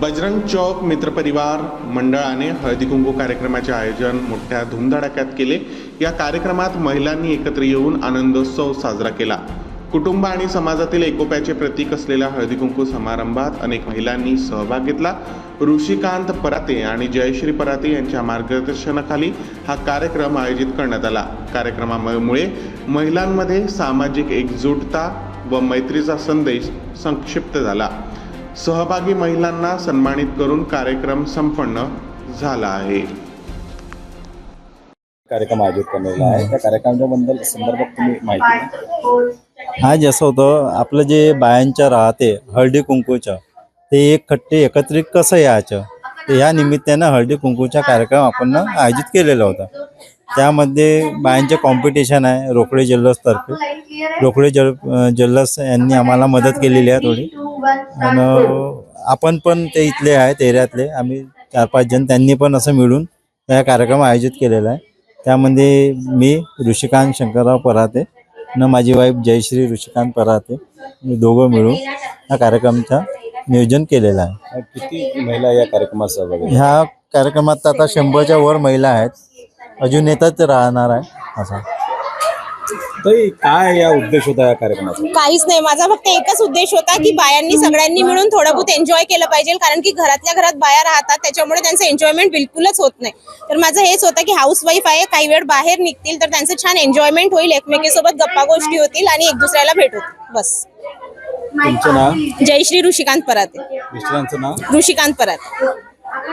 बजरंग चौक मित्रपरिवार मंडळाने हळदी कुंकू कार्यक्रमाचे आयोजन मोठ्या धुमधडाक्यात केले. या कार्यक्रमात महिलांनी एकत्र येऊन आनंदोत्सव साजरा केला. कुटुंब आणि समाजातील एकोप्याचे प्रतीक असलेल्या हळदी कुंकू समारंभात अनेक महिलांनी सहभाग घेतला. ऋषिकांत पराते आणि जयश्री पराते यांच्या मार्गदर्शनाखाली हा कार्यक्रम आयोजित करण्यात आला. कार्यक्रमामुळे महिलांमध्ये सामाजिक एकजुटता व मैत्रीचा संदेश संक्षिप्त झाला. सहभागी महिलांना सन्मानित करून कार्यक्रम संपन्न झाला आहे. कार्यक्रम आयोजित करण्यात आहे. त्या कार्यक्रमाच्या बद्दल संदर्भात तुम्ही माहिती. आज असं होतं आपलं जे बायांच्या राहते हळदी कुंकूचं ते एक खट्टे एकत्रित कसं यायचं? तर ह्या निमित्तानं हळदी कुंकूचा कार्यक्रम आपण आयोजित केलेला होता. त्यामध्ये बायांचे कॉम्पिटिशन आहे रोकडे जल्लोषतर्फे रोकडे जल जल्लोष यांनी आम्हाला मदत केलेली आहे थोडी. आणि आपण पण ते इथले आहेत एरियातले. आम्ही चार पाच जण त्यांनी पण असं मिळून हा कार्यक्रम आयोजित केलेला आहे. त्यामध्ये मी ऋषिकांत शंकरराव पराते न माझी वाईफ जयश्री ऋषिकांत पराते मी दोघं मिळून हा कार्यक्रमचा नियोजन केलेलं आहे. किती महिला या कार्यक्रमात सहभागी? ह्या कार्यक्रमात आता शंभरच्या वर महिला आहेत. अजून येतात राहणार आहे असा. ताई काय या उद्देश होता या कार्यक्रमाचा? काहीच नाही. माझा फक्त एकच उद्देश होता की बायांनी सगळ्यांनी मिळून थोडं बहुत एन्जॉय केलं पाहिजे. कारण की घरातल्या घरात बाया राहतात त्याच्यामुळे त्यांचं एन्जॉयमेंट बिलकुलच होत नाही. तर माझं हेच होतं की हाऊस वाईफ आहे काही वेळ बाहेर निघतील तर त्यांचं छान एन्जॉयमेंट होईल. एकमेकीसोबत गप्पा गोष्टी होतील आणि एक दुसऱ्याला भेट होतील. बस. तुमचं नाव? जयश्री ऋषिकांत पराते. मिस्टरांचं नाव? ऋषिकांत पराते.